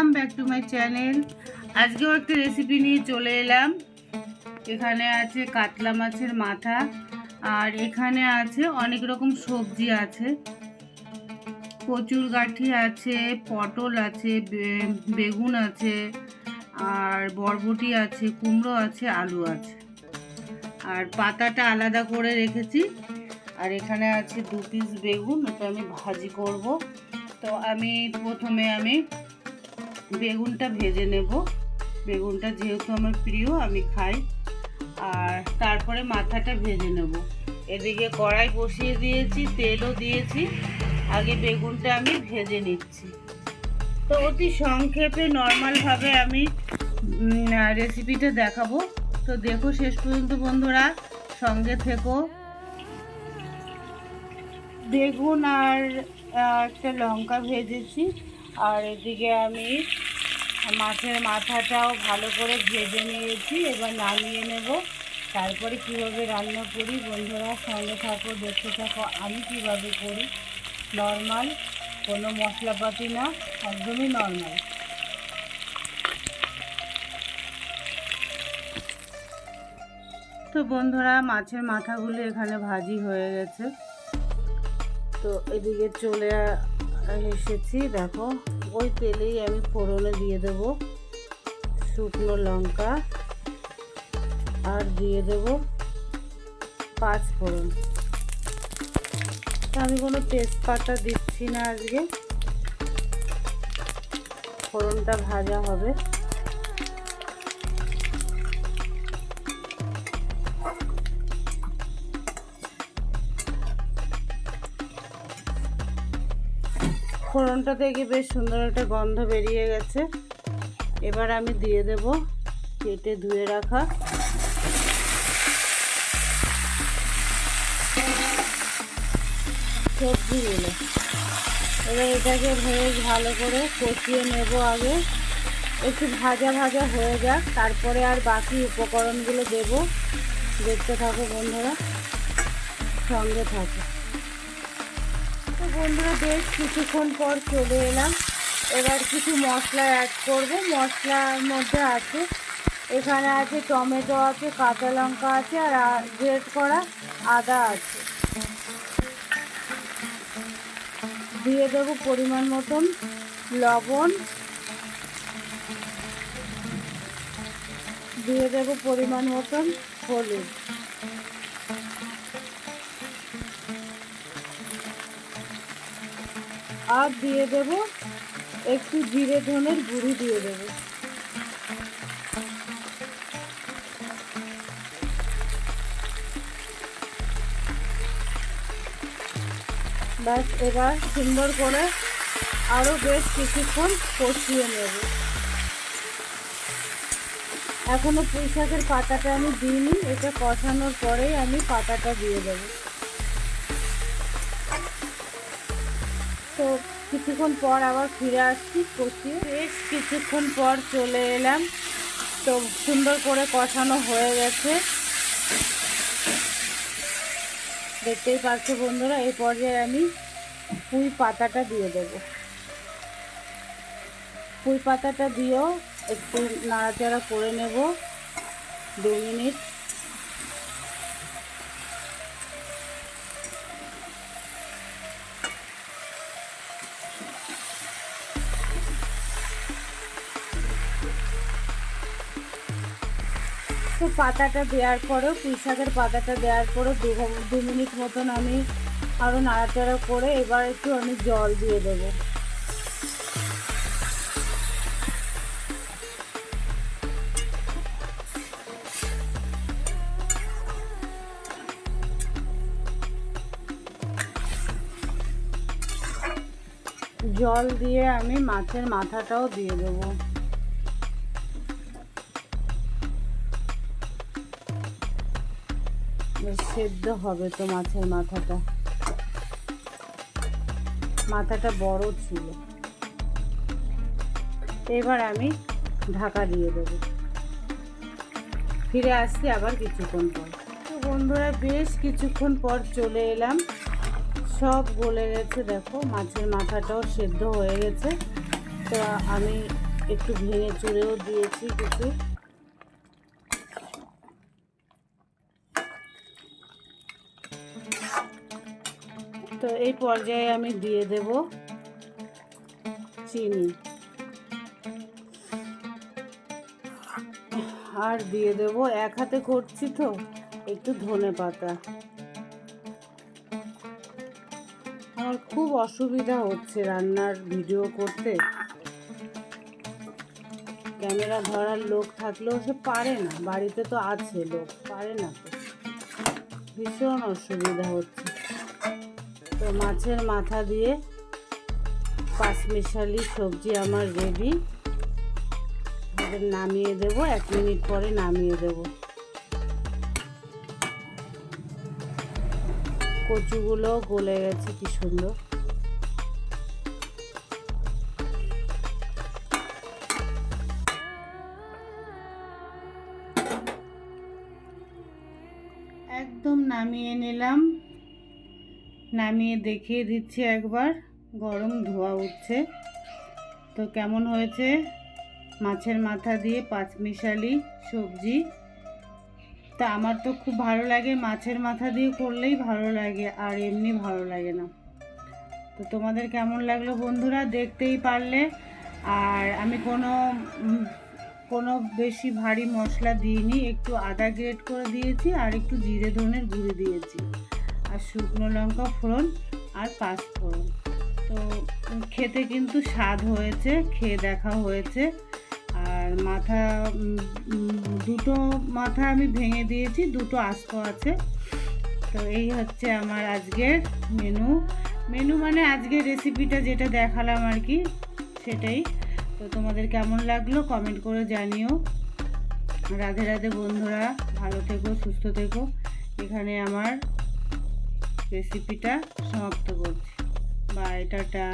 Welcome back to my channel আজকেও একটা recipe নিয়ে চলে এলাম। এখানে আছে কাতলা মাছের মাথা, আর এখানে আছে অনেক রকম সবজি আছে। কচুর গাঠি আছে, পটল আছে বেগুন আছে, আর বরবটি আছে, কুমড়ো আছে, আলু আছে। আর পাতাটা আলাদা করে রেখেছি। আর এখানে আছে দু পিস বেগুন, ওটা আমি ভাজি করব। তো আমি প্রথমে আমি বেগুনটা ভেজে নেব। বেগুনটা যেহেতু আমার প্রিয়, আমি খাই। আর তারপরে মাথাটা ভেজে নেব। এদিকে কড়াই বসিয়ে দিয়েছি, তেলও দিয়েছি। আগে বেগুনটা আমি ভেজে নিচ্ছি। তো অতি সংক্ষেপে নর্মালভাবে আমি রেসিপিটা দেখাবো। তো দেখো শেষ পর্যন্ত বন্ধুরা, সঙ্গে থেকো। বেগুন আর একটা লঙ্কা ভেজেছি। আর এদিকে আমি মাছের মাথাটাও ভালো করে ভেজে নিয়েছি, এবার নামিয়ে নেব। তারপরে কীভাবে রান্না করি বন্ধুরা, সঙ্গে থাকো, দেখতে থাকো, আমি কীভাবে করি? নর্মাল, কোনো মশলাপাতি না, একদমই নর্মাল। তো বন্ধুরা, মাছের মাথাগুলো এখানে ভাজি হয়ে গেছে। তো এদিকে চলে এসেছি, দেখো। ওই তেলেই আমি ফোড়নে দিয়ে দেব শুকনো লঙ্কা আর দিয়ে দেব পাঁচ ফোড়ন। আমি কোনো তেজপাতা দিচ্ছি না আজকে। ফোড়নটা ভাজা হবে। ফোড়নটা থেকে বেশ সুন্দর একটা গন্ধ বেরিয়ে গেছে। এবার আমি দিয়ে দেব কেটে ধুয়ে রাখা। সবজিগুলো এবার এটাকে বেশ ভালো করে কষিয়ে নেব আগে। একটু ভাজা ভাজা হয়ে যাক, তারপরে আর বাকি উপকরণগুলো দেব। দেখতে থাকো বন্ধুরা, সঙ্গে থাকো। বন্ধুরা, বেশ কিছুক্ষণ পর চলে এলাম। এবার কিছু মশলা অ্যাড করব। মশলার মধ্যে আছে, এখানে আছে টমেটো আছে, কাঁচা লঙ্কা আছে, আর গ্রেট করা আদা আছে। দিয়ে দেবো পরিমাণ মতন লবণ। দিয়ে দেবো পরিমাণ মতন হলুদ। আর দিয়ে দেব একটু জিরে ধনের গুঁড়ি দিয়ে দেব। ব্যাস, এবার সুন্দর করে আরও বেশ কিছুক্ষণ কষিয়ে নেব। এখনও পুঁই শাকের পাতাটা আমি দিইনি, এটা কষানোর পরেই আমি পাতাটা দিয়ে দেবো। তো কিছুক্ষণ পর আবার ফিরে আসছি কষিয়ে বেশ কিছুক্ষণ পর চলে এলাম। তো সুন্দর করে কষানো হয়ে গেছে। দেখতেই পাচ্ছ বন্ধুরা এই পর্যায়ে আমি পুঁই পাতাটা দিয়ে দেবো। পুঁই পাতাটা দিয়েও একটু নাড়াচাড়া করে নেব। দু মিনিট। তো পাতাটা দেওয়ার পরেও পুঁই শাকের পাতাটা দেওয়ার পরেও দু দু মিনিট মতন আমি আরও নাড়াচাড়া করে এবার একটু আমি জল দিয়ে দেবো। জল দিয়ে আমি মাছের মাথাটাও দিয়ে দেবো। সেদ্ধ হবে তো মাছের মাথাটা। মাথাটা বড় ছিল। এবার আমি ঢাকা দিয়ে দেবো। ফিরে আসছি আবার কিছুক্ষণ পর। তো বন্ধুরা, বেশ কিছুক্ষণ পর চলে এলাম। সব গলে গেছে, দেখো, মাছের মাথাটাও সেদ্ধ হয়ে গেছে। তো আমি একটু ভেঙে চুড়েও দিয়েছি কিছু। তো এই পর্যায়ে আমি দিয়ে দেব চিনি। আর দিয়ে দেব এক হাতে করছি তো, একটু ধনে পাতা। আমার খুব অসুবিধা হচ্ছে রান্নার ভিডিও করতে। ক্যামেরা ধরার লোক থাকলেও সে পারে না, বাড়িতে তো আছে লোক, পারে না ভীষণ অসুবিধা হচ্ছে। তো মাছের মাথা দিয়ে পাঁচমিশালি সবজি আমার রেডি নামিয়ে দেব, এক মিনিট পরে নামিয়ে দেব। কচুগুলো গলে গেছে, কি সুন্দর। একদম নামিয়ে নিলাম। নামিয়ে দেখিয়ে দিচ্ছি একবার। গরম ধোয়া উঠছে। তো কেমন হয়েছে? মাছের মাথা দিয়ে পাঁচমিশালি সবজি। তা আমার তো খুব ভালো লাগে, মাছের মাথা দিয়ে করলেই ভালো লাগে, আর এমনি ভালো লাগে না। তো তোমাদের কেমন লাগল বন্ধুরা? দেখতেই পারলে। আর আমি কোনো কোনো বেশি ভারী মশলা দিইনি, একটু আদা গ্রেট করে দিয়েছি আর একটু জিরে ধনের গুঁড়ি দিয়েছি। আর শুকনো লঙ্কা ফোড়ন আর পাঁচ ফোড়ন। তো খেতে কিন্তু স্বাদ হয়েছে, খেয়ে দেখা হয়েছে। আর মাথা দুটো মাথা আমি ভেঙে দিয়েছি, দুটো আস্ত আছে। তো এই হচ্ছে আমার আজকের মেনু মেনু মানে আজকের রেসিপিটা যেটা দেখালাম আর কি, সেটাই। তো তোমাদের কেমন লাগল কমেন্ট করে জানিও। রাধে রাধে বন্ধুরা, ভালো থেকো, সুস্থ থেকো। এখানে আমার রেসিপিটা সমাপ্ত করছি। By tata